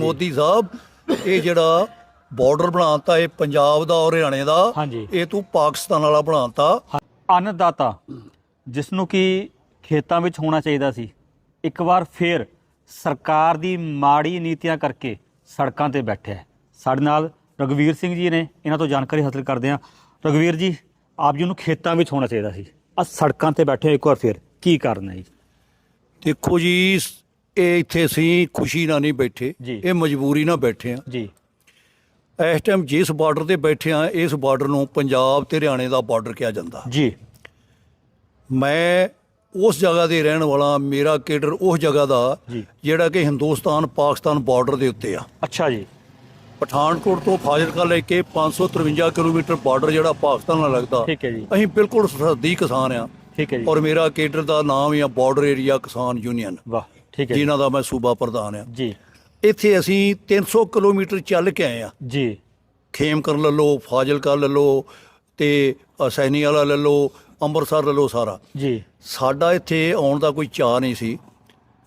ਮੋਦੀ ਸਾਹਿਬ ਇਹ ਜਿਹੜਾ ਬਾਰਡਰ ਬਣਾਤਾ ਇਹ ਪੰਜਾਬ ਦਾ ਔਰ ਹਰਿਆਣੇ ਦਾ ਹਾਂਜੀ। ਇਹ ਤੂੰ ਪਾਕਿਸਤਾਨ ਵਾਲਾ ਬਣਾਤਾ। ਅੰਨਦਾਤਾ ਜਿਸ ਨੂੰ ਕਿ ਖੇਤਾਂ ਵਿੱਚ ਹੋਣਾ ਚਾਹੀਦਾ ਸੀ ਇੱਕ ਵਾਰ ਫੇਰ ਸਰਕਾਰ ਦੀ ਮਾੜੀ ਨੀਤੀਆਂ ਕਰਕੇ ਸੜਕਾਂ ਤੇ ਬੈਠਿਆ ਹੈ। ਸਾਡੇ ਨਾਲ ਰਗਵੀਰ ਸਿੰਘ ਜੀ ਨੇ ਇਹਨਾਂ ਤੋਂ ਜਾਣਕਾਰੀ ਹਾਸਲ ਕਰਦੇ ਹਾਂ। ਰਗਵੀਰ ਜੀ ਆਪ ਜੀ ਨੂੰ ਖੇਤਾਂ ਵਿੱਚ ਹੋਣਾ ਚਾਹੀਦਾ ਸੀ। ਆ ਸੜਕਾਂ ਤੇ ਬੈਠੇ ਹੋ ਇੱਕ ਵਾਰ ਫੇਰ ਕੀ ਕਾਰਨ ਹੈ ਜੀ? ਦੇਖੋ ਜੀ ਸ- ਇਹ ਇੱਥੇ ਅਸੀਂ ਖੁਸ਼ੀ ਨਾਲ ਨਹੀਂ ਬੈਠੇ ਜੀ। ਇਹ ਮਜਬੂਰੀ ਨਾਲ ਬੈਠੇ ਆ ਜੀ। ਇਸ ਟਾਈਮ ਜਿਸ ਬਾਰਡਰ ਤੇ ਬੈਠੇ ਆ ਇਸ ਬਾਰਡਰ ਨੂੰ ਪੰਜਾਬ ਤੇ ਹਰਿਆਣੇ ਦਾ ਬਾਰਡਰ ਕਿਹਾ ਜਾਂਦਾ। ਜੀ। ਮੈਂ ਉਸ ਜਗ੍ਹਾ ਦੇ ਰਹਿਣ ਵਾਲਾ ਮੇਰਾ ਕੇਡਰ ਉਸ ਜਗ੍ਹਾ ਦਾ ਜੀ। ਜਿਹੜਾ ਕਿ ਹਿੰਦੁਸਤਾਨ ਪਾਕਿਸਤਾਨ ਬਾਰਡਰ ਦੇ ਉੱਤੇ ਆ। ਅੱਛਾ ਜੀ। ਪਠਾਨਕੋਟ ਤੋਂ ਫਾਜ਼ਿਲਕਾ ਲੈ ਕੇ 553 ਕਿਲੋਮੀਟਰ ਬਾਰਡਰ ਜਿਹੜਾ ਪਾਕਿਸਤਾਨ ਨਾਲ ਲੱਗਦਾ ਠੀਕ ਹੈ ਜੀ। ਅਸੀਂ ਬਿਲਕੁਲ ਸਰਹੱਦੀ ਕਿਸਾਨ ਆ ਠੀਕ ਹੈ ਜੀ। ਔਰ ਮੇਰਾ ਕੇਡਰ ਦਾ ਨਾਮ ਹੀ ਆ ਬਾਰਡਰ ਏਰੀਆ ਕਿਸਾਨ ਯੂਨੀਅਨ ਵਾਹ। ਠੀਕ ਹੈ ਜੀ। ਜਿਨ੍ਹਾਂ ਦਾ ਮੈਂ ਸੂਬਾ ਪ੍ਰਧਾਨ ਆ ਜੀ। ਇੱਥੇ ਅਸੀਂ 300 ਕਿਲੋਮੀਟਰ ਚੱਲ ਕੇ ਆਏ ਆ ਜੀ। ਖੇਮਕਰ ਲੈ ਲਓ ਫਾਜ਼ਿਲਕਾ ਲੈ ਲਓ ਤੇ ਸੈਣੀ ਵਾਲਾ ਲੈ ਲਓ ਅੰਮ੍ਰਿਤਸਰ ਲੈ ਲਓ ਸਾਰਾ। ਜੀ। ਸਾਡਾ ਇੱਥੇ ਆਉਣ ਦਾ ਕੋਈ ਚਾਹ ਨਹੀਂ ਸੀ।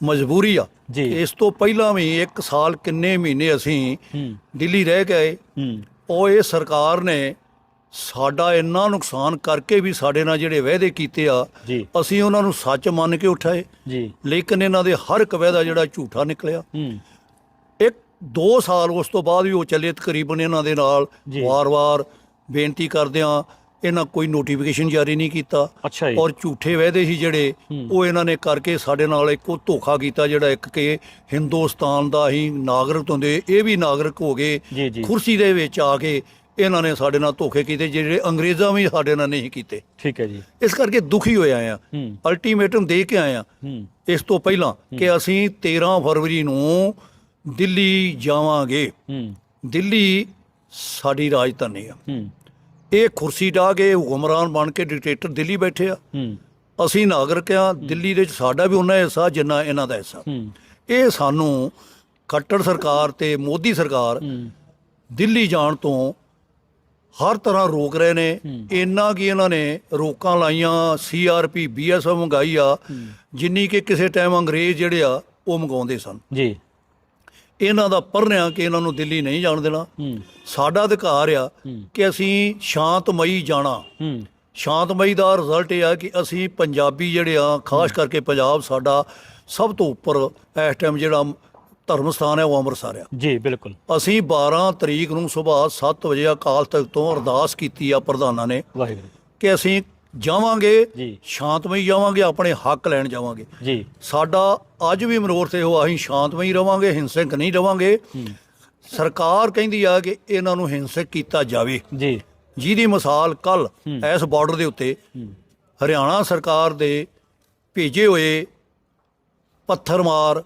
ਮਜਬੂਰੀ ਆ। ਜੀ। ਇਸ ਤੋਂ ਪਹਿਲਾਂ ਵੀ ਇੱਕ ਸਾਲ ਕਿੰਨੇ ਮਹੀਨੇ ਅਸੀਂ ਹੂੰ। ਦਿੱਲੀ ਰਹਿ ਗਏ ਹੂੰ। ਉਹ ਇਹ ਸਰਕਾਰ ਨੇ ਸਾਡਾ ਇੰਨਾ ਨੁਕਸਾਨ ਕਰਕੇ ਵੀ ਸਾਡੇ ਨਾਲ ਜਿਹੜੇ ਵਾਅਦੇ ਕੀਤੇ ਆ ਜੀ। ਅਸੀਂ ਉਹਨਾਂ ਨੂੰ ਸੱਚ ਮੰਨ ਕੇ ਉਠਾਏ। ਜੀ। ਲੇਕਿਨ ਇਹਨਾਂ ਦੇ ਹਰ ਇੱਕ ਵਾਅਦਾ ਜਿਹੜਾ ਝੂਠਾ ਨਿਕਲਿਆ। ਹੂੰ। ਇੱਕ 2 ਸਾਲ ਉਸ ਤੋਂ ਬਾਅਦ ਵੀ ਉਹ ਚੱਲੇ ਤਕਰੀਬਨ ਇਹਨਾਂ ਦੇ ਨਾਲ। ਵਾਰ-ਵਾਰ ਬੇਨਤੀ ਕਰਦਿਆਂ ਇਹਨਾਂ ਕੋਈ ਨੋਟੀਫਿਕੇਸ਼ਨ ਜਾਰੀ ਨਹੀਂ ਕੀਤਾ। ਔਰ ਝੂਠੇ ਵਾਅਦੇ ਸੀ ਜਿਹੜੇ। ਉਹ ਇਹਨਾਂ ਨੇ ਕਰਕੇ ਸਾਡੇ ਨਾਲ ਇੱਕ ਉਹ ਧੋਖਾ ਕੀਤਾ ਜਿਹੜਾ ਇੱਕ ਕਿ ਹਿੰਦੁਸਤਾਨ ਦਾ ਹੀ ਨਾਗਰਿਕ ਹੁੰਦੇ ਇਹ ਵੀ ਨਾਗਰਿਕ ਹੋ ਗਏ। ਕੁਰਸੀ ਦੇ ਵਿੱਚ ਆ ਕੇ ਇਹਨਾਂ ਨੇ ਸਾਡੇ ਨਾਲ ਧੋਖੇ ਕੀਤੇ ਜਿਹੜੇ ਅੰਗਰੇਜ਼ਾਂ ਵੀ ਸਾਡੇ ਨਾਲ ਨਹੀਂ ਕੀਤੇ। ਠੀਕ ਹੈ ਜੀ। ਇਸ ਕਰਕੇ ਦੁਖੀ ਹੋਏ ਆ। ਅਲਟੀਮੇਟਮ ਦੇ ਕੇ ਆਏ ਆ। ਇਸ ਤੋਂ ਪਹਿਲਾਂ ਕਿ ਅਸੀਂ 13 ਫਰਵਰੀ ਨੂੰ ਦਿੱਲੀ ਜਾਵਾਂਗੇ। ਦਿੱਲੀ ਸਾਡੀ ਰਾਜਧਾਨੀ ਆ। ਇਹ ਕੁਰਸੀ ਢਾਹ ਕੇ ਹੁਕਮਰਾਨ ਬਣ ਕੇ ਡਿਕਟੇਟਰ ਦਿੱਲੀ ਬੈਠੇ ਆ। ਅਸੀਂ ਨਾਗਰਿਕ ਆ। ਦਿੱਲੀ ਦੇ ਵਿੱਚ ਸਾਡਾ ਵੀ ਉਹਨਾਂ ਹਿੱਸਾ ਜਿੰਨਾ ਇਹਨਾਂ ਦਾ ਹਿੱਸਾ। ਇਹ ਸਾਨੂੰ ਖੱਟੜ ਸਰਕਾਰ ਤੇ ਮੋਦੀ ਸਰਕਾਰ ਦਿੱਲੀ ਜਾਣ ਤੋਂ ਹਰ ਤਰ੍ਹਾਂ ਰੋਕ ਰਹੇ ਨੇ। ਇੰਨਾ ਕਿ ਇਹਨਾਂ ਨੇ ਰੋਕਾਂ ਲਾਈਆਂ ਸੀਆਰਪੀ ਬੀਐਸਐਫ ਮੰਗਾਈ ਆ। ਜਿੰਨੀ ਕਿ ਕਿਸੇ ਟਾਈਮ ਅੰਗਰੇਜ਼ ਜਿਹੜੇ ਆ ਉਹ ਮੰਗਾਉਂਦੇ ਸਨ। ਜੀ। ਇਹਨਾਂ ਦਾ ਪਰਨਿਆ ਕਿ ਇਹਨਾਂ ਨੂੰ ਦਿੱਲੀ ਨਹੀਂ ਜਾਣ ਦੇਣਾ। ਸਾਡਾ ਅਧਿਕਾਰ ਆ ਕਿ ਅਸੀਂ ਸ਼ਾਂਤਮਈ ਜਾਣਾ। ਸ਼ਾਂਤਮਈ ਦਾ ਰਿਜ਼ਲਟ ਇਹ ਆ ਕਿ ਅਸੀਂ ਪੰਜਾਬੀ ਜਿਹੜੇ ਆ ਖਾਸ ਕਰਕੇ ਪੰਜਾਬ ਸਾਡਾ ਸਭ ਤੋਂ ਉੱਪਰ ਇਸ ਟਾਈਮ ਜਿਹੜਾ ਧਰਮ ਸਥਾਨ ਹੈ ਉਹ ਅੰਮ੍ਰਿਤਸਰ ਆ। ਜੀ ਬਿਲਕੁਲ। ਅਸੀਂ 12 ਤਰੀਕ ਨੂੰ ਸਵੇਰ 7 ਵਜੇ ਅਕਾਲ ਤਖਤ ਤੋਂ ਅਰਦਾਸ ਕੀਤੀ ਆ ਪ੍ਰਧਾਨਾਂ ਨੇ ਵਾਹਿਗੁਰੂ ਕਿ ਅਸੀਂ ਜਾਵਾਂਗੇ ਜੀ। ਸ਼ਾਂਤਮਈ ਜਾਵਾਂਗੇ ਆਪਣੇ ਹੱਕ ਲੈਣ ਜਾਵਾਂਗੇ। ਜੀ। ਸਾਡਾ ਅੱਜ ਵੀ ਮਨੋਰਥ ਇਹੋ ਅਸੀਂ ਸ਼ਾਂਤਮਈ ਰਵਾਂਗੇ ਹਿੰਸਕ ਨਹੀਂ ਰਵਾਂਗੇ। ਹੂੰ। ਸਰਕਾਰ ਕਹਿੰਦੀ ਆ ਕਿ ਇਹਨਾਂ ਨੂੰ ਹਿੰਸਕ ਕੀਤਾ ਜਾਵੇ। ਜੀ। ਜਿਹਦੀ ਮਿਸਾਲ ਕੱਲ ਹੂੰ। ਇਸ ਬਾਰਡਰ ਦੇ ਉੱਤੇ ਹੂੰ। ਹਰਿਆਣਾ ਸਰਕਾਰ ਦੇ ਭੇਜੇ ਹੋਏ ਪੱਥਰਮਾਰ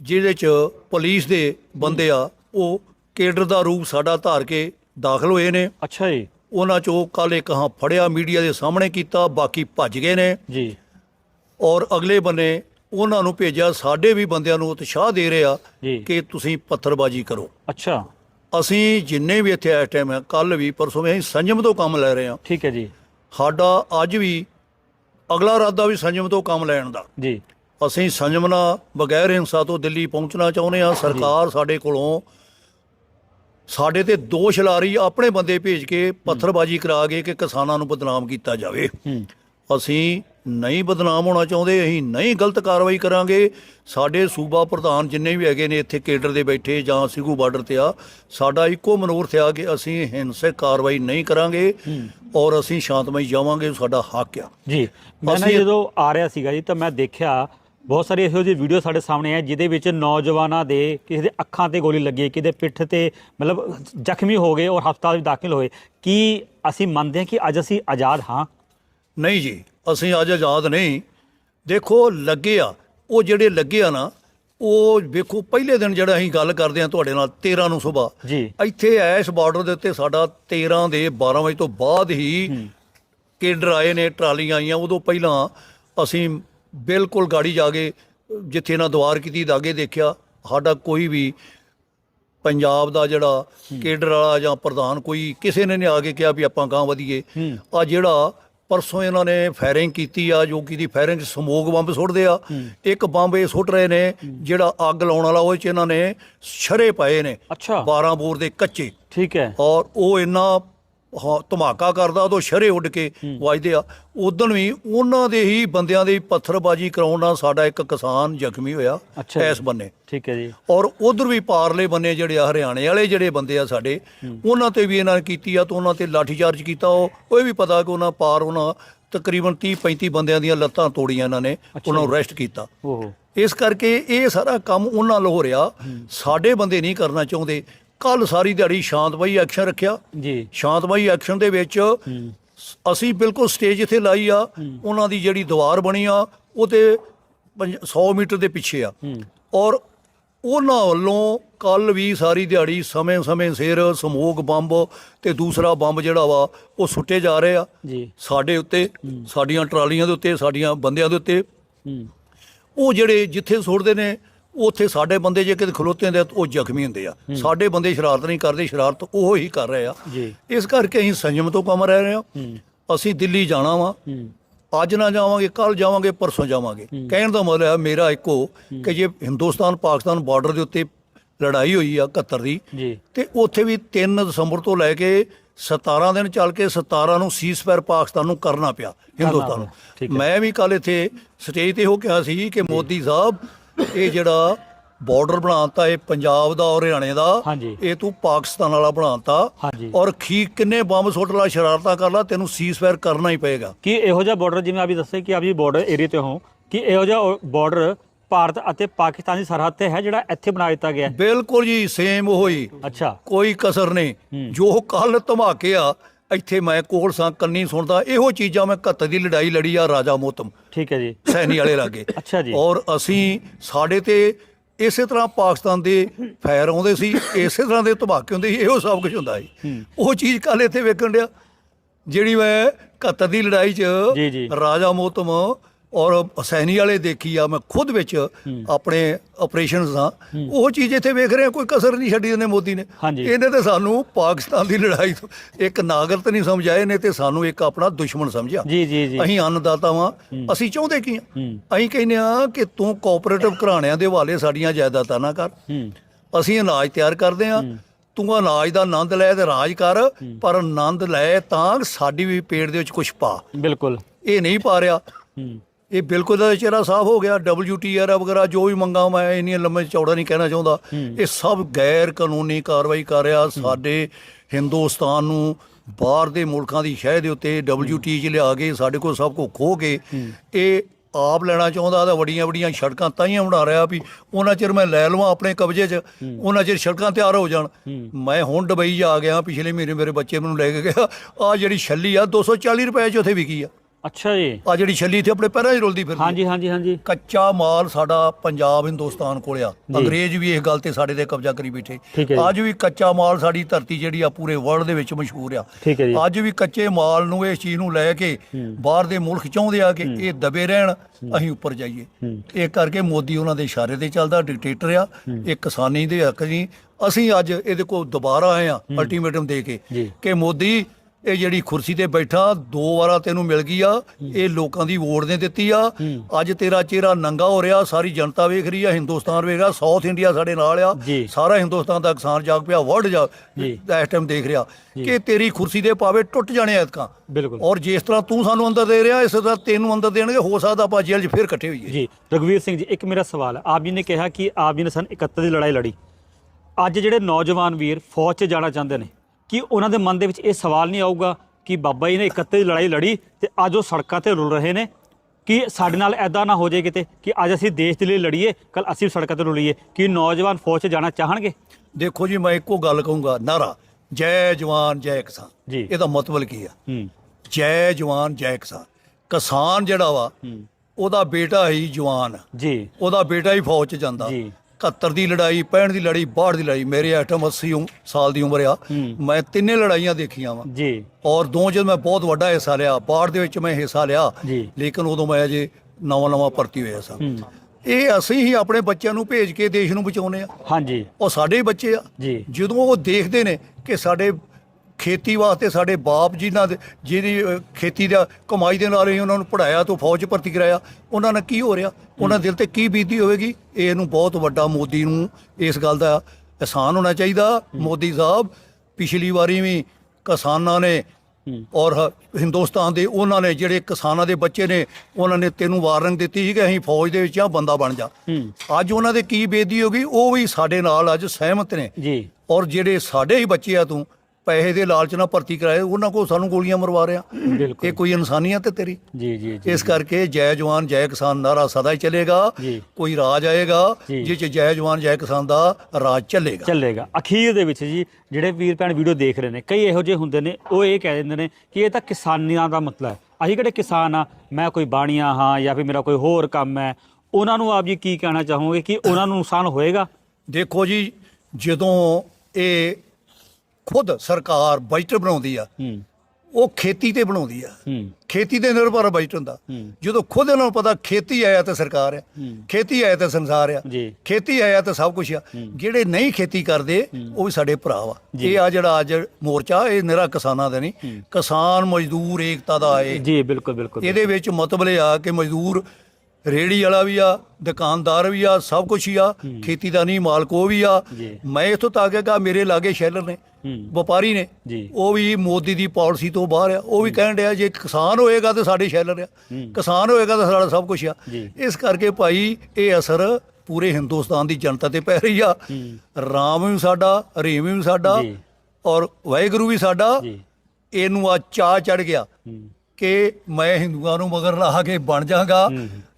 ਜਿਹਦੇ ਚ ਪੁਲਿਸ ਦੇ ਬੰਦੇ ਆ ਉਹ ਕੇਡਰ ਦਾ ਰੂਪ ਸਾਡਾ ਧਾਰ ਕੇ ਦਾਖਲ ਹੋਏ ਨੇ। ਅੱਛਾ ਜੀ। ਉਹਨਾਂ ਚੋਂ ਕੱਲ ਇੱਕ ਹਾਂ ਫੜਿਆ ਮੀਡੀਆ ਦੇ ਸਾਹਮਣੇ ਕੀਤਾ ਬਾਕੀ ਭੱਜ ਗਏ ਨੇ। ਜੀ। ਔਰ ਅਗਲੇ ਬੰਨੇ ਉਹਨਾਂ ਨੂੰ ਭੇਜਿਆ ਸਾਡੇ ਵੀ ਬੰਦਿਆਂ ਨੂੰ ਉਤਸ਼ਾਹ ਦੇ ਰਹੇ ਜੀ। ਕਿ ਤੁਸੀਂ ਪੱਥਰਬਾਜ਼ੀ ਕਰੋ। ਅੱਛਾ। ਅਸੀਂ ਜਿੰਨੇ ਵੀ ਇੱਥੇ ਇਸ ਟਾਈਮ ਹੈ ਕੱਲ ਵੀ ਪਰਸੋਂ ਵੀ ਅਸੀਂ ਸੰਜਮ ਤੋਂ ਕੰਮ ਲੈ ਰਹੇ ਹਾਂ ਠੀਕ ਹੈ ਜੀ। ਸਾਡਾ ਅੱਜ ਵੀ ਅਗਲਾ ਇਰਾਦਾ ਵੀ ਸੰਜਮ ਤੋਂ ਕੰਮ ਲੈਣ ਦਾ। ਜੀ। ਅਸੀਂ ਸੰਜਮ ਨਾਲ ਬਗੈਰ ਹਿੰਸਾ ਤੋਂ ਦਿੱਲੀ ਪਹੁੰਚਣਾ ਚਾਹੁੰਦੇ ਹਾਂ। ਸਰਕਾਰ ਸਾਡੇ ਕੋਲੋਂ ਸਾਡੇ ਤੇ ਦੋਸ਼ ਲਾ ਰਹੀ ਆਪਣੇ ਬੰਦੇ ਭੇਜ ਕੇ ਪੱਥਰਬਾਜ਼ੀ ਕਰਾ ਕੇ ਕਿ ਕਿਸਾਨਾਂ ਨੂੰ ਬਦਨਾਮ ਕੀਤਾ ਜਾਵੇ। ਅਸੀਂ ਨਹੀਂ ਬਦਨਾਮ ਹੋਣਾ ਚਾਹੁੰਦੇ ਅਸੀਂ ਨਹੀਂ ਗਲਤ ਕਾਰਵਾਈ ਕਰਾਂਗੇ। ਸਾਡੇ ਸੂਬਾ ਪ੍ਰਧਾਨ ਜਿੰਨੇ ਵੀ ਹੈਗੇ ਨੇ ਇੱਥੇ ਕੇਡਰ ਦੇ ਬੈਠੇ ਜਾਂ ਸਿੱਗੂ ਬਾਰਡਰ ਤੇ ਆ ਸਾਡਾ ਇੱਕੋ ਮਨੋਰਥ ਆ ਕਿ ਅਸੀਂ ਹਿੰਸਕ ਕਾਰਵਾਈ ਨਹੀਂ ਕਰਾਂਗੇ ਔਰ ਅਸੀਂ ਸ਼ਾਂਤਮਈ ਜਾਵਾਂਗੇ ਸਾਡਾ ਹੱਕ ਆ। ਜੀ ਮੈਂ ਜਦੋਂ ਆ ਰਿਹਾ ਸੀਗਾ ਜੀ ਤਾਂ ਮੈਂ ਦੇਖਿਆ ਬਹੁਤ ਸਾਰੀ ਇਹੋ ਜਿਹੀ ਵੀਡੀਓ ਸਾਡੇ ਸਾਹਮਣੇ ਹੈ ਜਿਹਦੇ ਵਿੱਚ ਨੌਜਵਾਨਾਂ ਦੇ ਕਿਸੇ ਦੇ ਅੱਖਾਂ ਤੇ ਗੋਲੀ ਲੱਗੀ ਦੇ ਪਿੱਠ ਤੇ ਮਤਲਬ ਜ਼ਖਮੀ ਹੋ ਗਏ ਔਰ ਹਸਪਤਾਲ ਵਿੱਚ ਦਾਖਲ ਹੋਏ। ਕੀ ਅਸੀਂ ਮੰਨਦੇ ਹਾਂ ਕਿ ਅੱਜ ਅਸੀਂ ਆਜ਼ਾਦ ਹਾਂ? ਨਹੀਂ ਜੀ ਅਸੀਂ ਅੱਜ ਆਜ਼ਾਦ ਨਹੀਂ। ਦੇਖੋ ਲੱਗੇ ਆ ਉਹ ਜਿਹੜੇ ਲੱਗੇ ਆ ਨਾ ਉਹ ਵੇਖੋ ਪਹਿਲੇ ਦਿਨ ਜਿਹੜਾ ਅਸੀਂ ਗੱਲ ਕਰਦੇ ਆ ਤੁਹਾਡੇ ਨਾਲ 13 ਨੂੰ ਸਵੇਰ ਜੀ। ਇੱਥੇ ਐਸ ਬਾਰਡਰ ਦੇ ਉੱਤੇ ਸਾਡਾ 13 ਦੇ 12 ਵਜੇ ਤੋਂ ਬਾਅਦ ਹੀ। ਕੇਡਰ ਆਏ ਨੇ ਟਰਾਲੀਆਂ ਆਈਆਂ ਉਦੋਂ ਪਹਿਲਾਂ ਅਸੀਂ ਬਿਲਕੁਲ ਗਾੜੀ ਜਾ ਕੇ ਜਿੱਥੇ ਇਹਨਾਂ ਦੁਆਰ ਕੀਤੀ ਦਾਗੇ ਦੇਖਿਆ ਸਾਡਾ ਕੋਈ ਵੀ ਪੰਜਾਬ ਦਾ ਜਿਹੜਾ ਕੇਡਰ ਵਾਲਾ ਜਾਂ ਪ੍ਰਧਾਨ ਕੋਈ ਕਿਸੇ ਨੇ ਨਹੀਂ ਆ ਕੇ ਕਿਹਾ ਵੀ ਆਪਾਂ ਗਾਂ ਵਧੀਏ। ਆ ਜਿਹੜਾ ਪਰਸੋਂ ਇਹਨਾਂ ਨੇ ਫਾਇਰਿੰਗ ਕੀਤੀ ਆ ਜੋ ਕਿ ਦੀ ਫਾਇਰਿੰਗ ਸਮੋਗ ਬੰਬ ਸੁੱਟਦੇ ਆ ਇੱਕ ਬੰਬ ਇਹ ਸੁੱਟ ਰਹੇ ਨੇ ਜਿਹੜਾ ਅੱਗ ਲਾਉਣ ਵਾਲਾ ਉਹ 'ਚ ਇਹਨਾਂ ਨੇ ਸ਼ਰੇ ਪਏ ਨੇ। ਅੱਛਾ। 12 ਬੋਰ ਦੇ ਕੱਚੇ। ਠੀਕ ਹੈ। ਔਰ ਉਹ ਇੰਨਾ ਹਾਂ, ਧਮਾਕਾ ਕਰਦਾ ਉਦੋਂ ਸ਼ਰੇ ਉੱਡ ਕੇ ਵੱਜਦੇ ਆ। ਉਦੋਂ ਵੀ ਉਹਨਾਂ ਦੇ ਹੀ ਬੰਦਿਆਂ ਦੀ ਪੱਥਰਬਾਜ਼ੀ ਕਰਾਉਣ ਨਾਲ ਸਾਡਾ ਇੱਕ ਕਿਸਾਨ ਜ਼ਖਮੀ ਹੋਇਆ। ਇਸ ਬੰਨੇ। ਠੀਕ ਹੈ ਜੀ। ਔਰ ਉਧਰ ਵੀ ਪਾਰਲੇ ਬੰਨੇ ਜਿਹੜੇ ਆ ਹਰਿਆਣੇ ਵਾਲੇ ਜਿਹੜੇ ਬੰਦੇ ਆ ਸਾਡੇ ਉਹਨਾਂ ਤੇ ਵੀ ਇਹਨਾਂ ਨੇ ਕੀਤੀ ਆ ਤਾਂ ਉਹਨਾਂ ਤੇ ਲਾਠੀਚਾਰਜ ਕੀਤਾ। ਉਹ ਉਹ ਵੀ ਪਤਾ ਕਿ ਉਹਨਾਂ ਪਾਰ ਉਹਨਾਂ ਤਕਰੀਬਨ 30 35 ਬੰਦਿਆਂ ਦੀਆਂ ਲੱਤਾਂ ਤੋੜੀਆਂ ਇਹਨਾਂ ਨੇ ਉਹਨਾਂ ਨੂੰ ਅਰੈਸਟ ਕੀਤਾ। ਓਹੋ। ਇਸ ਕਰਕੇ ਇਹ ਸਾਰਾ ਕੰਮ ਉਹਨਾਂ ਲੋ ਹੋ ਰਿਹਾ। ਸਾਡੇ ਬੰਦੇ ਨਹੀਂ ਕਰਨਾ ਚਾਹੁੰਦੇ। ਕੱਲ ਸਾਰੀ ਦਿਹਾੜੀ ਸ਼ਾਂਤਮਈ ਐਕਸ਼ਨ ਰੱਖਿਆ। ਜੀ। ਸ਼ਾਂਤਮਈ ਐਕਸ਼ਨ ਦੇ ਵਿੱਚ ਅਸੀਂ ਬਿਲਕੁਲ ਸਟੇਜ ਇੱਥੇ ਲਾਈ ਆ। ਉਹਨਾਂ ਦੀ ਜਿਹੜੀ ਦੀਵਾਰ ਬਣੀ ਆ ਉਹ ਤੇ 100 ਮੀਟਰ ਦੇ ਪਿੱਛੇ ਆ। ਔਰ ਉਹਨਾਂ ਵੱਲੋਂ ਕੱਲ ਵੀ ਸਾਰੀ ਦਿਹਾੜੀ ਸਮੇਂ-ਸਮੇਂ ਸਿਰ ਸਮੋਗ ਬੰਬ ਤੇ ਦੂਸਰਾ ਬੰਬ ਜਿਹੜਾ ਵਾ ਉਹ ਸੁੱਟੇ ਜਾ ਰਹੇ ਆ। ਜੀ। ਸਾਡੇ ਉੱਤੇ ਸਾਡੀਆਂ ਟਰਾਲੀਆਂ ਦੇ ਉੱਤੇ ਸਾਡੀਆਂ ਬੰਦਿਆਂ ਦੇ ਉੱਤੇ। ਉਹ ਜਿਹੜੇ ਜਿੱਥੇ ਸੁੱਟਦੇ ਨੇ ਉੱਥੇ ਸਾਡੇ ਬੰਦੇ ਜੇ ਕਿਤੇ ਖਲੋਤੇ ਹੁੰਦੇ ਆ ਤਾਂ ਉਹ ਜ਼ਖਮੀ ਹੁੰਦੇ ਆ। ਸਾਡੇ ਬੰਦੇ ਸ਼ਰਾਰਤ ਨਹੀਂ ਕਰਦੇ ਸ਼ਰਾਰਤ ਉਹ ਹੀ ਕਰ ਰਹੇ ਆ। ਇਸ ਕਰਕੇ ਅਸੀਂ ਸੰਜਮ ਤੋਂ ਕੰਮ ਰਹਿ ਰਹੇ ਹਾਂ। ਹੂੰ। ਅਸੀਂ ਦਿੱਲੀ ਜਾਣਾ ਵਾ। ਅੱਜ ਨਾ ਜਾਵਾਂਗੇ ਕੱਲ ਜਾਵਾਂਗੇ ਪਰਸੋਂ ਜਾਵਾਂਗੇ। ਕਹਿਣ ਦਾ ਮਤਲਬ ਹੈ ਮੇਰਾ ਇੱਕੋ ਕਿ ਜੇ ਹਿੰਦੁਸਤਾਨ ਪਾਕਿਸਤਾਨ ਬਾਰਡਰ ਦੇ ਉੱਤੇ ਲੜਾਈ ਹੋਈ ਆ 71 ਦੀ ਤੇ ਉੱਥੇ ਵੀ 3 ਦਸੰਬਰ ਤੋਂ ਲੈ ਕੇ 17 ਦਿਨ ਚੱਲ ਕੇ 17 ਨੂੰ ਸੀਜ਼ਫਾਇਰ ਪਾਕਿਸਤਾਨ ਨੂੰ ਕਰਨਾ ਪਿਆ ਹਿੰਦੁਸਤਾਨ ਨੂੰ। ਮੈਂ ਵੀ ਕੱਲ ਇੱਥੇ ਸਟੇਜ ਤੇ ਹੋ ਕਿਹਾ ਸੀ ਕਿ ਮੋਦੀ ਸਾਹਿਬ ਇਹ ਜਿਹੜਾ ਬਾਰਡਰ ਬਣਾਤਾ ਇਹ ਪੰਜਾਬ ਦਾ ਔਰ ਹਰਿਆਣੇ ਦਾ ਹਾਂਜੀ। ਇਹ ਤੂੰ ਪਾਕਿਸਤਾਨ ਵਾਲਾ ਬਣਾਤਾ। ਹਾਂਜੀ। ਔਰ ਖੀ ਕਿੰਨੇ ਬੰਬ ਸੁੱਟ ਲਾ ਸ਼ਰਾਰਤਾਂ ਕਰ ਲਾ ਤੈਨੂੰ ਸੀਜ਼ਫਾਇਰ ਕਰਨਾ ਹੀ ਪਏਗਾ। ਕਿ ਇਹੋ ਜਿਹਾ ਬਾਰਡਰ ਜਿਵੇਂ ਆਪ ਜੀ ਦੱਸੇ ਕਿ ਆਪ ਜੀ ਬਾਰਡਰ ਏਰੀਆ ਤੇ ਹੋ ਕਿ ਇਹੋ ਜਿਹਾ ਬਾਰਡਰ ਭਾਰਤ ਅਤੇ ਪਾਕਿਸਤਾਨ ਦੀ ਸਰਹੱਦ ਤੇ ਹੈ ਜਿਹੜਾ ਇੱਥੇ ਬਣਾ ਦਿੱਤਾ ਗਿਆ ਹੈ? ਬਿਲਕੁਲ ਜੀ ਸੇਮ ਹੋਈ ਅੱਛਾ। ਕੋਈ ਕਸਰ ਨਹੀਂ। ਜੋ ਕੱਲ ਧਮਾਕੇ ਆ ਇੱਥੇ ਮੈਂ ਕੋਲ ਸਾਂ ਕੰਨੀ ਸੁਣਦਾ ਇਹੋ ਚੀਜ਼ਾਂ ਮੈਂ 71 ਦੀ ਲੜਾਈ ਲੜੀ ਆ ਰਾਜਾ ਮੋਤਮ। ਠੀਕ ਹੈ ਜੀ। ਸੈਣੀ ਵਾਲੇ ਲਾਗੇ। ਅੱਛਾ ਜੀ। ਔਰ ਅਸੀਂ ਸਾਡੇ ਤੇ ਇਸੇ ਤਰ੍ਹਾਂ ਪਾਕਿਸਤਾਨ ਦੇ ਫਾਇਰ ਆਉਂਦੇ ਸੀ ਇਸੇ ਤਰ੍ਹਾਂ ਦੇ ਧਮਾਕੇ ਹੁੰਦੇ ਸੀ ਇਹੋ ਸਭ ਕੁਝ ਹੁੰਦਾ ਸੀ। ਉਹ ਚੀਜ਼ ਕੱਲ ਇੱਥੇ ਵੇਖਣ ਡਿਆ ਜਿਹੜੀ ਮੈਂ 71 ਦੀ ਲੜਾਈ 'ਚ। ਰਾਜਾ ਮੋਤਮ ਔਰ ਹਸੈਨੀ ਵਾਲੇ ਦੇਖੀ ਆ ਮੈਂ ਖੁਦ ਵਿੱਚ ਆਪਣੇ ਆਪਰੇਸ਼ਨਸ ਦਾ। ਉਹ ਚੀਜ਼ ਇੱਥੇ ਵੇਖ ਰਹੇ ਕੋਈ ਕਸਰ ਨਹੀਂ ਛੱਡੀ ਇਹਨੇ ਮੋਦੀ ਨੇ। ਇਹਨੇ ਤੇ ਸਾਨੂੰ ਪਾਕਿਸਤਾਨ ਦੀ ਲੜਾਈ ਤੋਂ ਇੱਕ ਨਾਗਰਿਕ ਨਹੀਂ ਸਮਝਾਏ ਨੇ ਤੇ ਸਾਨੂੰ ਇੱਕ ਆਪਣਾ ਦੁਸ਼ਮਣ ਸਮਝਿਆ। ਜੀ ਜੀ ਜੀ। ਅਸੀਂ ਅੰਨਦਾਤਾ ਵਾਂ ਅਸੀਂ ਚਾਹੁੰਦੇ ਕੀ ਆ? ਅਸੀਂ ਕਹਿੰਦੇ ਆ ਕਿ ਤੂੰ ਕੋਆਪਰੇਟਿਵ ਘਰਾਣਿਆਂ ਦੇ ਹਵਾਲੇ ਸਾਡੀਆਂ ਜਾਇਦਾਦਾਂ ਨਾ ਕਰ। ਅਸੀਂ ਅਨਾਜ ਤਿਆਰ ਕਰਦੇ ਆ। ਤੂੰ ਅਨਾਜ ਦਾ ਆਨੰਦ ਲੈ ਤੇ ਰਾਜ ਕਰ ਪਰ ਆਨੰਦ ਲੈ ਤਾਂ ਸਾਡੀ ਵੀ ਪੇਟ ਦੇ ਵਿੱਚ ਕੁਝ ਪਾ। ਬਿਲਕੁਲ। ਇਹ ਨਹੀਂ ਪਾ ਰਿਹਾ। ਇਹ ਬਿਲਕੁਲ ਦਾ ਚਿਹਰਾ ਸਾਫ਼ ਹੋ ਗਿਆ WTR ਵਗੈਰਾ ਜੋ ਵੀ ਮੰਗਾ ਮੈਂ ਇੰਨੀਆਂ ਲੰਮੇ ਚੌੜਾ ਨਹੀਂ ਕਹਿਣਾ ਚਾਹੁੰਦਾ। ਇਹ ਸਭ ਗੈਰ ਕਾਨੂੰਨੀ ਕਾਰਵਾਈ ਕਰ ਰਿਹਾ ਸਾਡੇ ਹਿੰਦੁਸਤਾਨ ਨੂੰ ਬਾਹਰ ਦੇ ਮੁਲਕਾਂ ਦੀ ਸ਼ਹਿ ਦੇ ਉੱਤੇ WTO 'ਚ ਲਿਆ ਕੇ ਸਾਡੇ ਕੋਲ ਸਭ ਕੁਝ ਖੋ ਕੇ ਇਹ ਆਪ ਲੈਣਾ ਚਾਹੁੰਦਾ ਤਾਂ ਵੱਡੀਆਂ ਵੱਡੀਆਂ ਸੜਕਾਂ ਤਾਈਆਂ ਬਣਾ ਰਿਹਾ ਵੀ ਉਹਨਾਂ ਚਿਰ ਮੈਂ ਲੈ ਲਵਾਂ ਆਪਣੇ ਕਬਜ਼ੇ 'ਚ ਉਹਨਾਂ ਚਿਰ ਸੜਕਾਂ ਤਿਆਰ ਹੋ ਜਾਣ। ਮੈਂ ਹੁਣ ਦੁਬਈ ਜਾ ਗਿਆ ਪਿਛਲੇ ਮਹੀਨੇ ਮੇਰੇ ਬੱਚੇ ਮੈਨੂੰ ਲੈ ਕੇ ਗਿਆ ਆ ਜਿਹੜੀ ਛੱਲੀ ਆ 240 ਰੁਪਏ 'ਚ ਉੱਥੇ ਵਿਕੀ ਆ। ਅੱਛਾ ਜੀ। ਆ ਜਿਹੜੀ ਛੱਲੀ ਇੱਥੇ ਆਪਣੇ ਪੈਰਾਂ 'ਚ ਰੁਲਦੀ ਫਿਰਦੀ। ਹਾਂਜੀ ਹਾਂਜੀ ਹਾਂਜੀ। ਕੱਚਾ ਮਾਲ ਸਾਡਾ ਪੰਜਾਬ ਹਿੰਦੁਸਤਾਨ ਕੋਲ ਆ। ਅੰਗਰੇਜ਼ ਵੀ ਇਸ ਗੱਲ ਤੇ ਸਾਡੇ ਤੇ ਕਬਜ਼ਾ ਕਰੀ ਬੈਠੇ। ਠੀਕ ਹੈ ਜੀ। ਅੱਜ ਵੀ ਕੱਚਾ ਮਾਲ ਸਾਡੀ ਧਰਤੀ ਜਿਹੜੀ ਆ ਪੂਰੇ ਵਰਲਡ ਦੇ ਵਿੱਚ ਮਸ਼ਹੂਰ ਆ। ਠੀਕ ਹੈ ਜੀ। ਅੱਜ ਵੀ ਕੱਚੇ ਮਾਲ ਨੂੰ ਇਸ ਚੀਜ਼ ਨੂੰ ਲੈ ਕੇ ਬਾਹਰ ਦੇ ਮੁਲਕ ਚਾਹੁੰਦੇ ਆ ਕਿ ਇਹ ਦਬੇ ਰਹਿਣ ਅਸੀਂ ਉੱਪਰ ਜਾਈਏ। ਇਹ ਕਰਕੇ ਮੋਦੀ ਉਹਨਾਂ ਦੇ ਇਸ਼ਾਰੇ ਤੇ ਚੱਲਦਾ ਡਿਕਟੇਟਰ ਆ। ਇਹ ਕਿਸਾਨੀ ਦੇ ਹੱਕ ਜੀ। ਅਸੀਂ ਅੱਜ ਇਹਦੇ ਕੋਲ ਦੁਬਾਰਾ ਆਏ ਆ ਅਲਟੀਮੇਟਮ ਦੇ ਕੇ ਜੀ। ਕਿ ਮੋਦੀ ਇਹ ਜਿਹੜੀ ਕੁਰਸੀ ਤੇ ਬੈਠਾ ਦੋ ਵਾਰਾ ਤੈਨੂੰ ਮਿਲ ਗਈ ਆ। ਇਹ ਲੋਕਾਂ ਦੀ ਵੋਟ ਨੇ ਦਿੱਤੀ ਆ। ਅੱਜ ਤੇਰਾ ਚਿਹਰਾ ਨੰਗਾ ਹੋ ਰਿਹਾ ਸਾਰੀ ਜਨਤਾ ਵੇਖ ਰਹੀ ਆ ਹਿੰਦੁਸਤਾਨ ਵੇਖ ਰਿਹਾ ਸਾਊਥ ਇੰਡੀਆ ਸਾਡੇ ਨਾਲ ਆ। ਸਾਰਾ ਹਿੰਦੁਸਤਾਨ ਦਾ ਕਿਸਾਨ ਜਾਗ ਪਿਆ ਵਰਲਡ ਜਾ। ਇਸ ਟਾਈਮ ਦੇਖ ਰਿਹਾ। ਕਿ ਤੇਰੀ ਕੁਰਸੀ ਦੇ ਪਾਵੇ ਟੁੱਟ ਜਾਣੇ ਐਤਕਾਂ ਬਿਲਕੁਲ। ਔਰ ਜਿਸ ਤਰ੍ਹਾਂ ਤੂੰ ਸਾਨੂੰ ਅੰਦਰ ਦੇ ਰਿਹਾ ਇਸੇ ਤਰ੍ਹਾਂ ਤੈਨੂੰ ਅੰਦਰ ਦੇਣਗੇ ਹੋ ਸਕਦਾ ਆਪਾਂ ਜੇਲ੍ਹ 'ਚ ਫੇਰ ਇਕੱਠੇ ਹੋਈਏ। ਜੀ। ਰਗਵੀਰ ਸਿੰਘ ਜੀ ਇੱਕ ਮੇਰਾ ਸਵਾਲ ਆਪ ਜੀ ਨੇ ਕਿਹਾ ਕਿ ਆਪ ਜੀ ਨੇ ਸਨ 71 ਦੀ ਲੜਾਈ ਲੜੀ। ਅੱਜ ਜਿਹੜੇ ਨੌਜਵਾਨ ਵੀਰ ਫੌਜ 'ਚ ਜਾਣਾ ਚਾਹੁੰਦੇ ਨੇ ਕਿ ਉਹਨਾਂ ਦੇ ਮਨ ਦੇ ਵਿੱਚ ਇਹ ਸਵਾਲ ਨਹੀਂ ਆਊਗਾ ਕਿ ਬਾਬਾ ਜੀ ਨੇ 71 ਦੀ ਲੜਾਈ ਲੜੀ ਤੇ ਅੱਜ ਉਹ ਸੜਕਾਂ ਤੇ ਰੁਲ ਰਹੇ ਨੇ ਕਿ ਸਾਡੇ ਨਾਲ ਐਦਾਂ ਨਾ ਹੋ ਜਾਏ ਕਿਤੇ ਕਿ ਅੱਜ ਅਸੀਂ ਦੇਸ਼ ਦੇ ਲਈ ਲੜੀਏ ਕੱਲ ਅਸੀਂ ਸੜਕਾਂ ਤੇ ਰੁਲੀਏ ਕਿ ਨੌਜਵਾਨ ਫੌਜ 'ਚ ਜਾਣਾ ਚਾਹਣਗੇ? ਦੇਖੋ ਜੀ ਮੈਂ ਇੱਕੋ ਗੱਲ ਕਹੂੰਗਾ ਨਾਰਾ ਜੈ ਜਵਾਨ ਜੈ ਕਿਸਾਨ। ਜੀ। ਇਹਦਾ ਮਤਲਬ ਕੀ ਆ? ਜੈ ਜਵਾਨ ਜੈ ਕਿਸਾਨ। ਕਿਸਾਨ ਜਿਹੜਾ ਵਾ ਉਹਦਾ ਬੇਟਾ ਹੀ ਜਵਾਨ ਜੀ। ਉਹਦਾ ਬੇਟਾ ਹੀ ਫੌਜ 'ਚ ਜਾਂਦਾ। ਜੀ। 71 ਦੀ ਲੜਾਈ 65 ਦੀ ਲੜਾਈ 62 ਦੀ ਲੜਾਈ ਮੇਰੇ ਐਟਮ 80 ਉਮ- ਸਾਲ ਦੀ ਉਮਰ ਆ। ਮੈਂ ਤਿੰਨੇ ਲੜਾਈਆਂ ਦੇਖੀਆਂ ਵਾ। ਜੀ। ਔਰ ਦੋ ਜਦ ਮੈਂ ਬਹੁਤ ਵੱਡਾ ਹਿੱਸਾ ਲਿਆ ਬਾੜ ਦੇ ਵਿੱਚ ਮੈਂ ਹਿੱਸਾ ਲਿਆ ਜੀ। ਲੇਕਿਨ ਉਦੋਂ ਮੈਂ ਅਜੇ ਨਵਾਂ ਨਵਾਂ ਭਰਤੀ ਹੋਇਆ ਸਾਂ। ਇਹ ਅਸੀਂ ਹੀ ਆਪਣੇ ਬੱਚਿਆਂ ਨੂੰ ਭੇਜ ਕੇ ਦੇਸ਼ ਨੂੰ ਬਚਾਉਨੇ ਆ। ਹਾਂਜੀ। ਉਹ ਸਾਡੇ ਹੀ ਬੱਚੇ ਆ। ਜੀ। ਜਦੋਂ ਉਹ ਦੇਖਦੇ ਨੇ ਕਿ ਸਾਡੇ ਖੇਤੀ ਵਾਸਤੇ ਸਾਡੇ ਬਾਪ ਜਿਨ੍ਹਾਂ ਦੇ ਜਿਹਦੀ ਅ, ਖੇਤੀ ਦਾ ਕਮਾਈ ਦੇ ਨਾਲ ਹੀ ਉਹਨਾਂ ਨੂੰ ਪੜਾਇਆ ਤੋਂ ਫੌਜ 'ਚ ਭਰਤੀ ਕਰਾਇਆ। ਉਹਨਾਂ ਨਾਲ ਕੀ ਹੋ ਰਿਹਾ? ਉਹਨਾਂ ਦਿਲ ਤੇ ਕੀ ਬੀਤੀ ਹੋਵੇਗੀ? ਇਹ ਇਹਨੂੰ ਬਹੁਤ ਵੱਡਾ ਮੋਦੀ ਨੂੰ ਇਸ ਗੱਲ ਦਾ ਅਹਿਸਾਨ ਹੋਣਾ ਚਾਹੀਦਾ। ਮੋਦੀ ਸਾਹਿਬ ਪਿਛਲੀ ਵਾਰੀ ਵੀ ਕਿਸਾਨਾਂ ਨੇ ਔਰ ਹ- ਹਿੰਦੁਸਤਾਨ ਦੇ ਉਹਨਾਂ ਨੇ ਜਿਹੜੇ ਕਿਸਾਨਾਂ ਦੇ ਬੱਚੇ ਨੇ ਉਹਨਾਂ ਨੇ ਤੈਨੂੰ ਵਾਰਨਿੰਗ ਦਿੱਤੀ ਸੀ ਕਿ ਅਸੀਂ ਫੌਜ ਦੇ ਵਿੱਚ ਆ ਬੰਦਾ ਬਣ ਜਾ। ਅੱਜ ਉਹਨਾਂ ਦੇ ਕੀ ਬੇਦੀ ਹੋ ਗਈ ਉਹ ਵੀ ਸਾਡੇ ਨਾਲ ਅੱਜ ਸਹਿਮਤ ਨੇ। ਜੀ। ਔਰ ਜਿਹੜੇ ਸਾਡੇ ਹੀ ਬੱਚੇ ਆ ਤੂੰ ਪੈਸੇ ਦੇ ਲਾਲਚ ਨਾਲ ਭਰਤੀ ਕਰਾਏ ਉਹਨਾਂ ਕੋਲ ਸਾਨੂੰ ਗੋਲੀਆਂ ਮਰਵਾ ਰਿਹਾ। ਬਿਲਕੁਲ। ਇਹ ਕੋਈ ਇਨਸਾਨੀਅਤ ਹੈ ਤੇਰੀ? ਜੀ ਜੀ ਜੀ ਇਸ ਕਰਕੇ ਜੈ ਜਵਾਨ ਜੈ ਕਿਸਾਨ ਨਾਰਾ ਸਦਾ ਹੀ ਚੱਲੇਗਾ। ਜੀ। ਕੋਈ ਰਾਜ ਆਏਗਾ ਜੀ। ਜਿਸ 'ਚ ਜੈ ਜਵਾਨ ਜੈ ਕਿਸਾਨ ਦਾ ਰਾਜ ਚੱਲੇਗਾ। ਚੱਲੇਗਾ। ਅਖੀਰ ਦੇ ਵਿੱਚ ਜੀ ਜਿਹੜੇ ਵੀਰ ਭੈਣ ਵੀਡੀਓ ਦੇਖ ਰਹੇ ਨੇ ਕਈ ਇਹੋ ਜਿਹੇ ਹੁੰਦੇ ਨੇ ਉਹ ਇਹ ਕਹਿ ਦਿੰਦੇ ਨੇ ਕਿ ਇਹ ਤਾਂ ਕਿਸਾਨੀਆਂ ਦਾ ਮਸਲਾ ਹੈ। ਅਸੀਂ ਕਿਹੜੇ ਕਿਸਾਨ ਆ? ਮੈਂ ਕੋਈ ਬਾਣੀਆ ਹਾਂ ਜਾਂ ਫਿਰ ਮੇਰਾ ਕੋਈ ਹੋਰ ਕੰਮ ਹੈ? ਉਹਨਾਂ ਨੂੰ ਆਪ ਜੀ ਕੀ ਕਹਿਣਾ ਚਾਹੋਗੇ ਕਿ ਉਹਨਾਂ ਨੂੰ ਨੁਕਸਾਨ ਹੋਏਗਾ? ਦੇਖੋ ਜੀ ਜਦੋਂ ਇਹ ਖੁਦ ਸਰਕਾਰ ਬਜਟ ਬਣਾਉਂਦੀ ਆ। ਹੂੰ। ਉਹ ਖੇਤੀ ਤੇ ਬਣਾਉਂਦੀ ਆ। ਹੂੰ। ਖੇਤੀ ਦੇ ਨਿਰਭਰ ਬਜਟ ਹੁੰਦਾ। ਜਦੋਂ ਖੁਦ ਇਹਨਾਂ ਨੂੰ ਪਤਾ ਖੇਤੀ ਆਇਆ ਤੇ ਸਰਕਾਰ ਆ। ਖੇਤੀ ਆਇਆ ਤੇ ਸੰਸਾਰ ਆ। ਖੇਤੀ ਆਇਆ ਤੇ ਸਭ ਕੁਝ ਆ। ਜਿਹੜੇ ਨਹੀਂ ਖੇਤੀ ਕਰਦੇ ਉਹ ਵੀ ਸਾਡੇ ਭਰਾ ਵਾ। ਇਹ ਆ ਜਿਹੜਾ ਅੱਜ ਮੋਰਚਾ ਇਹ ਨਿਹਰਾ ਕਿਸਾਨਾਂ ਦਾ ਨਹੀਂ। ਕਿਸਾਨ ਮਜ਼ਦੂਰ ਏਕਤਾ ਦਾ ਇਹ ਜੀ ਬਿਲਕੁਲ ਬਿਲਕੁਲ ਇਹਦੇ ਵਿੱਚ ਮਤਲਬ ਇਹ ਆ ਕਿ ਮਜ਼ਦੂਰ ਰੇੜੀ ਵਾਲਾ ਵੀ ਆ ਦੁਕਾਨਦਾਰ ਵੀ ਆ ਸਭ ਕੁਝ ਹੀ ਆ। ਖੇਤੀ ਦਾ ਨਹੀਂ ਮਾਲਕ ਉਹ ਵੀ ਆ। ਮੈਂ ਇਥੋਂ ਤੱਕ ਕਿ ਮੇਰੇ ਲਾਗੇ ਸ਼ੈਲਰ ਨੇ। ਵਪਾਰੀ ਨੇ ਉਹ ਵੀ ਮੋਦੀ ਦੀ ਪਾਲਿਸੀ ਤੋਂ ਬਾਹਰ ਆ ਉਹ ਵੀ ਕਹਿਣ ਡਿਆ ਜੇ ਕਿਸਾਨ ਹੋਏਗਾ ਤਾਂ ਸਾਡੇ ਸ਼ੈਲਰ ਆ ਕਿਸਾਨ ਹੋਏਗਾ ਤਾਂ ਸਾਡਾ ਸਭ ਕੁਝ ਆ। ਇਸ ਕਰਕੇ ਭਾਈ ਇਹ ਅਸਰ ਪੂਰੇ ਹਿੰਦੁਸਤਾਨ ਦੀ ਜਨਤਾ ਤੇ ਪੈ ਰਹੀ ਆ। ਰਾਮ ਵੀ ਸਾਡਾ ਰਹੀਮ ਵੀ ਸਾਡਾ। ਔਰ ਵਾਹਿਗੁਰੂ ਵੀ ਸਾਡਾ। ਇਹਨੂੰ ਆ ਚਾਹ ਚੜ ਗਿਆ ਕਿ ਮੈਂ ਹਿੰਦੂਆਂ ਨੂੰ ਮਗਰ ਲਾ ਕੇ ਬਣ ਜਾਗਾ।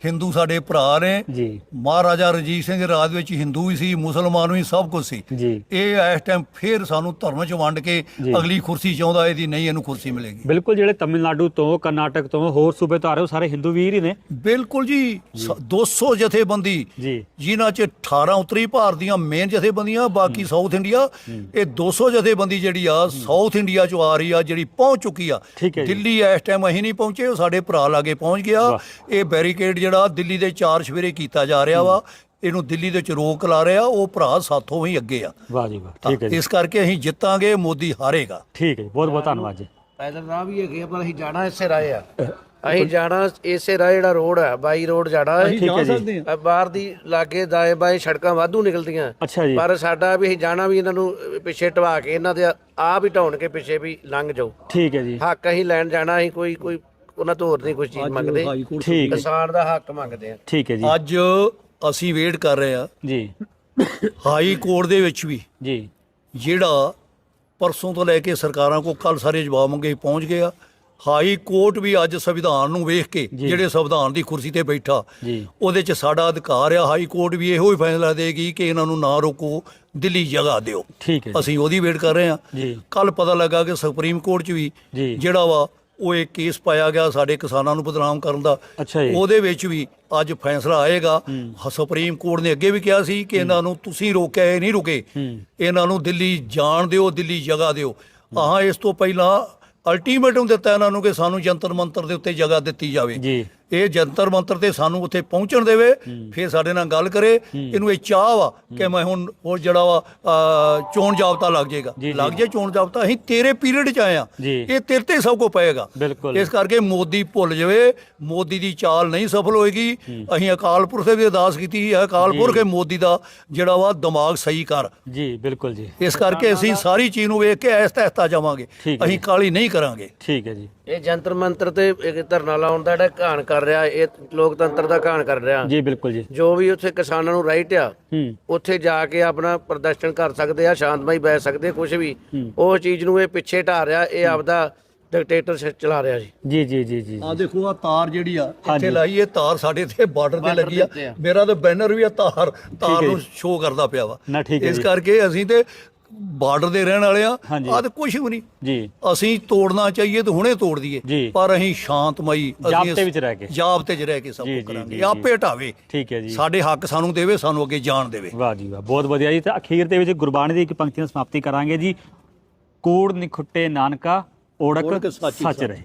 ਹਿੰਦੂ ਸਾਡੇ ਭਰਾ ਨੇ। ਜੀ। ਮਹਾਰਾਜਾ ਰਣਜੀਤ ਸਿੰਘ ਦੇ ਰਾਜ ਵਿੱਚ ਹਿੰਦੂ ਵੀ ਸੀ ਮੁਸਲਮਾਨ ਵੀ ਸਭ ਕੁਝ ਸੀ। ਜੀ। ਇਹ ਇਸ ਟਾਈਮ ਫੇਰ ਸਾਨੂੰ ਧਰਮ ਚ ਵੰਡ ਕੇ। ਅਗਲੀ ਕੁਰਸੀ ਚਾਹੁੰਦਾ ਇਹਦੀ ਨਹੀਂ ਇਹਨੂੰ ਕੁਰਸੀ ਮਿਲੇਗੀ। ਬਿਲਕੁਲ ਜਿਹੜੇ ਤਮਿਲਨਾਡੂ ਤੋਂ ਕਰਨਾਟਕ ਤੋਂ ਹੋਰ ਸੂਬੇ ਤੋਂ ਆ ਰਹੇ ਉਹ ਸਾਰੇ ਹਿੰਦੂ ਵੀਰ ਹੀ ਨੇ। ਬਿਲਕੁਲ ਜੀ। ਸ- 200 ਜਥੇਬੰਦੀ ਜੀ। ਜਿਨ੍ਹਾਂ ਚ 18 ਉੱਤਰੀ ਭਾਰਤ ਦੀਆਂ ਮੇਨ ਜਥੇਬੰਦੀਆਂ ਬਾਕੀ ਸਾਊਥ ਇੰਡੀਆ ਇਹ 200 ਜਥੇਬੰਦੀ ਜਿਹੜੀ ਆ ਸਾਊਥ ਇੰਡੀਆ ਚੋਂ ਆ ਰਹੀ ਆ ਜਿਹੜੀ ਪਹੁੰਚ ਚੁੱਕੀ ਆ। ਠੀਕ ਹੈ ਜੀ। ਦਿੱਲੀ ਇਸ ਟਾਈਮ ਅਸੀਂ ਨਹੀਂ ਪਹੁੰਚੇ ਉਹ ਸਾਡੇ ਭਰਾ ਲਾਗੇ ਪਹੁੰਚ ਗਿਆ। ਵਾਹ। ਇਹ ਬੈਰੀਕੇਡ ਜਿਹੜਾ ਦਿੱਲੀ ਦੇ ਚਾਰ ਸਵੇਰੇ ਕੀਤਾ ਜਾ ਰਿਹਾ ਵਾ ਇਹਨੂੰ ਦਿੱਲੀ ਦੇ ਚ ਰੋਕ ਲਾ ਰਿਹਾ ਉਹ ਭਰਾ ਸਾਥੋਂ ਹੀ ਅੱਗੇ ਆ। ਵਾਹ ਜੀ ਵਾਹ ਠੀਕ ਹੈ ਜੀ। ਇਸ ਕਰਕੇ ਅਸੀਂ ਜਿੱਤਾਂਗੇ ਮੋਦੀ ਹਾਰੇਗਾ। ਠੀਕ ਹੈ ਜੀ ਬਹੁਤ ਬਹੁਤ ਧੰਨਵਾਦ ਜੀ। ਪੈਦਲ ਰਾਹ ਵੀ ਹੈਗੇ ਆ ਪਰ ਅਸੀਂ ਜਾਣਾ ਇਸੇ ਰਾਹ ਆ। ਅਸੀਂ ਜਾਣਾ ਇਸੇ ਰਾਹ ਜਿਹੜਾ ਰੋਡ ਹੈ ਬਾਈ ਰੋਡ ਜਾਣਾ। ਹੈ ਠੀਕ ਹੈ ਜੀ। ਅ, ਬਾਹਰ ਦੀ ਲਾਗੇ ਦਾਏ ਬਾਏ ਸੜਕਾਂ ਵਾਧੂ ਨਿਕਲਦੀਆਂ। ਅੱਛਾ ਜੀ। ਪਰ ਸਾਡਾ ਵੀ ਅਸੀਂ ਜਾਣਾ ਵੀ ਇਹਨਾਂ ਨੂੰ ਅ, ਪਿੱਛੇ ਢਵਾ ਕੇ ਇਹਨਾਂ ਦੇ ਆਪ ਹੀ ਢਾਉਣ ਕੇ ਪਿੱਛੇ ਵੀ ਲੰਘ ਜਾਓ। ਠੀਕ ਹੈ ਜੀ। ਹੱਕ ਅਸੀਂ ਲੈਣ ਜਾਣਾ ਅਸੀਂ ਕੋਈ ਕੋਈ ਉਹਨਾਂ ਤੋਂ ਹੋਰ ਨਹੀਂ ਕੋਈ ਚੀਜ਼ ਮੰਗਦੇ। ਠੀਕ ਹੈ ਕਿਸਾਨ ਦਾ ਹੱਕ ਮੰਗਦੇ ਆ। ਠੀਕ ਹੈ ਜੀ। ਅੱਜ ਅਸੀਂ ਵੇਟ ਕਰ ਰਹੇ ਆ ਜੀ। ਹਾਈ ਕੋਰਟ ਦੇ ਵਿੱਚ ਵੀ ਜੀ। ਜਿਹੜਾ ਪਰਸੋਂ ਤੋਂ ਲੈ ਕੇ ਸਰਕਾਰਾਂ ਕੋ ਕੱਲ ਸਾਰੇ ਜਵਾਬ ਮੰਗੇ ਪਹੁੰਚ ਗਏ ਆ। ਹਾਈ ਕੋਰਟ ਵੀ ਅੱਜ ਸੰਵਿਧਾਨ ਨੂੰ ਵੇਖ ਕੇ। ਜਿਹੜੇ ਸੰਵਿਧਾਨ ਦੀ ਕੁਰਸੀ ਤੇ ਬੈਠਾ ਜੀ। ਉਹਦੇ 'ਚ ਸਾਡਾ ਅਧਿਕਾਰ ਆ। ਹਾਈ ਕੋਰਟ ਵੀ ਇਹੋ ਹੀ ਫੈਸਲਾ ਦੇਗੀ ਕਿ ਇਹਨਾਂ ਨੂੰ ਨਾ ਰੋਕੋ ਦਿੱਲੀ ਜਗ੍ਹਾ ਦਿਓ। ਅਸੀਂ ਉਹਦੀ ਵੇਟ ਕਰ ਰਹੇ ਹਾਂ। ਜੀ। ਕੱਲ ਪਤਾ ਲੱਗਾ ਕਿ ਸੁਪਰੀਮ ਕੋਰਟ 'ਚ ਵੀ ਜਿਹੜਾ ਵਾ ਉਹ ਇੱਕ ਕੇਸ ਪਾਇਆ ਗਿਆ ਸਾਡੇ ਕਿਸਾਨਾਂ ਨੂੰ ਬਦਨਾਮ ਕਰਨ ਦਾ। ਅੱਛਾ ਜੀ। ਉਹਦੇ ਵਿੱਚ ਵੀ ਅੱਜ ਫੈਸਲਾ ਆਏਗਾ। ਹ- ਸੁਪਰੀਮ ਕੋਰਟ ਨੇ ਅੱਗੇ ਵੀ ਕਿਹਾ ਸੀ ਕਿ ਇਹਨਾਂ ਨੂੰ ਤੁਸੀਂ ਰੋਕਿਆ ਇਹ ਨਹੀਂ ਰੁਕੇ। ਇਹਨਾਂ ਨੂੰ ਦਿੱਲੀ ਜਾਣ ਦਿਓ ਦਿੱਲੀ ਜਗ੍ਹਾ ਦਿਓ। ਆਹ ਇਸ ਤੋਂ ਪਹਿਲਾਂ ਅਲਟੀਮੇਟਮ ਦਿੱਤਾ ਇਹਨਾਂ ਨੂੰ ਕਿ ਸਾਨੂੰ ਜੰਤਰ ਮੰਤਰ ਦੇ ਉੱਤੇ ਜਗ੍ਹਾ ਦਿੱਤੀ ਜਾਵੇ। ਜੀ। ਇਹ ਜੰਤਰ ਮੰਤਰ ਤੇ ਸਾਨੂੰ ਉੱਥੇ ਪਹੁੰਚਣ ਦੇਵੇ ਫਿਰ ਸਾਡੇ ਨਾਲ ਗੱਲ ਕਰੇ। ਇਹਨੂੰ ਇਹ ਚਾਹ ਵਾ ਕਿ ਮੈਂ ਹੁਣ ਉਹ ਜਿਹੜਾ ਵਾ ਚੋਣ ਜਾਬਤਾ ਲੱਗ ਜਾਏਗਾ। ਲੱਗ ਜੇ ਚੋਣ ਜਾਬਤਾ ਅਸੀਂ ਤੇਰੇ ਪੀਰੀਅਡ 'ਚ ਆਏ ਆ। ਜੀ। ਇਹ ਤੇਰੇ ਤੇ ਸਭ ਕੋ ਪਏਗਾ। ਇਸ ਕਰਕੇ ਮੋਦੀ ਭੁੱਲ ਜਾਵੇ ਮੋਦੀ ਦੀ ਚਾਲ ਨਹੀਂ ਸਫਲ ਹੋਏਗੀ। ਅਸੀਂ ਅਕਾਲ ਪੁਰਖ ਵੀ ਅਰਦਾਸ ਕੀਤੀ ਹੈ ਅਕਾਲ ਪੁਰਖ ਇਹ ਮੋਦੀ ਦਾ ਜਿਹੜਾ ਵਾ ਦਿਮਾਗ ਸਹੀ ਕਰ। ਜੀ ਬਿਲਕੁਲ ਜੀ। ਇਸ ਕਰਕੇ ਅਸੀਂ ਸਾਰੀ ਚੀਜ਼ ਨੂੰ ਵੇਖ ਕੇ ਐਸ ਤਹਿਤਾ ਜਾਵਾਂਗੇ ਅਸੀਂ ਕਾਲੀ ਨਹੀਂ ਕਰਾਂਗੇ। ਠੀਕ ਹੈ ਜੀ। ਇਹ ਜੰਤਰ ਮੰਤਰ ਤੇ ਇੱਕ ਧਰਨਾ ਲਾਉਣ ਦਾ ਜਿਹੜਾ ਘਾਣ ਕਰ ਰਿਹਾ ਇਹ ਲੋਕਤੰਤਰ ਦਾ ਘਾਣ ਕਰ ਰਿਹਾ। ਜੀ ਬਿਲਕੁਲ ਜੀ। ਜੋ ਵੀ ਉੱਥੇ ਕਿਸਾਨਾਂ ਨੂੰ ਰਾਈਟ ਆ ਹੂੰ। ਉੱਥੇ ਜਾ ਕੇ ਆਪਣਾ ਪ੍ਰਦਰਸ਼ਨ ਕਰ ਸਕਦੇ ਆ ਸ਼ਾਂਤਮਈ ਬਹਿ ਸਕਦੇ ਕੁਝ ਵੀ। ਉਹ ਚੀਜ਼ ਨੂੰ ਇਹ ਪਿੱਛੇ ਢਾ ਰਿਹਾ ਇਹ ਆਪਦਾ ਡਿਕਟੇਟਰਸ਼ਿਪ ਚਲਾ ਰਿਹਾ ਜੀ। ਜੀ ਜੀ ਜੀ ਜੀ। ਆ ਦੇਖੋ ਆ ਤਾਰ ਜਿਹੜੀ ਆ। ਇੱਥੇ ਲਾਈ ਇਹ ਤਾਰ ਸਾਡੇ ਤੇ ਬਾਰਡਰ ਤੇ ਲੱਗੀ ਆ। ਮੇਰਾ ਤਾਂ ਬੈਨਰ ਵੀ ਆ ਤਾਰ ਤਾਰ ਨੂੰ। ਸ਼ੋਅ ਕਰਦਾ ਪਿਆ ਵਾ। ਨਾ ਠੀਕ ਹੈ ਇਸ। ਕਰਕੇ ਅਸੀਂ ਤੇ ਬਾਰਡਰ ਦੇ ਰਹਿਣ ਵਾਲੇ ਆ ਹਾਂਜੀ। ਆ ਤੇ ਕੁਝ ਵੀ ਨਹੀਂ। ਜੀ। ਅਸੀਂ ਤੋੜਨਾ ਚਾਹੀਏ ਤਾਂ ਹੁਣੇ ਤੋੜ ਦਈਏ। ਪਰ ਅਸੀਂ ਸ਼ਾਂਤਮਈ ਜਾਬਤੇ ਵਿੱਚ ਰਹਿ ਕੇ। ਜਾਬਤੇ 'ਚ ਰਹਿ ਕੇ ਸਭ ਜੀ, ਕੁਝ ਜੀ, ਕਰਾਂਗੇ। ਆਪੇ ਹਟਾਵੇ ਠੀਕ ਹੈ ਜੀ। ਸਾਡੇ ਹੱਕ ਸਾਨੂੰ ਦੇਵੇ ਸਾਨੂੰ ਅੱਗੇ ਜਾਣ ਦੇਵੇ। ਵਾਹ ਜੀ ਵਾਹ ਬਹੁਤ ਵਧੀਆ ਜੀ। ਤੇ ਅਖੀਰ ਦੇ ਵਿੱਚ ਗੁਰਬਾਣੀ ਦੀ ਇੱਕ ਪੰਕਤੀ ਨਾਲ ਸਮਾਪਤੀ ਕਰਾਂਗੇ ਜੀ। ਕੂੜ ਨਿਖੁੱਟੇ ਨਾਨਕਾ ਓੜਕ ਓੜਕ ਸੱਚ ਸੱਚ। ਰਹੇ।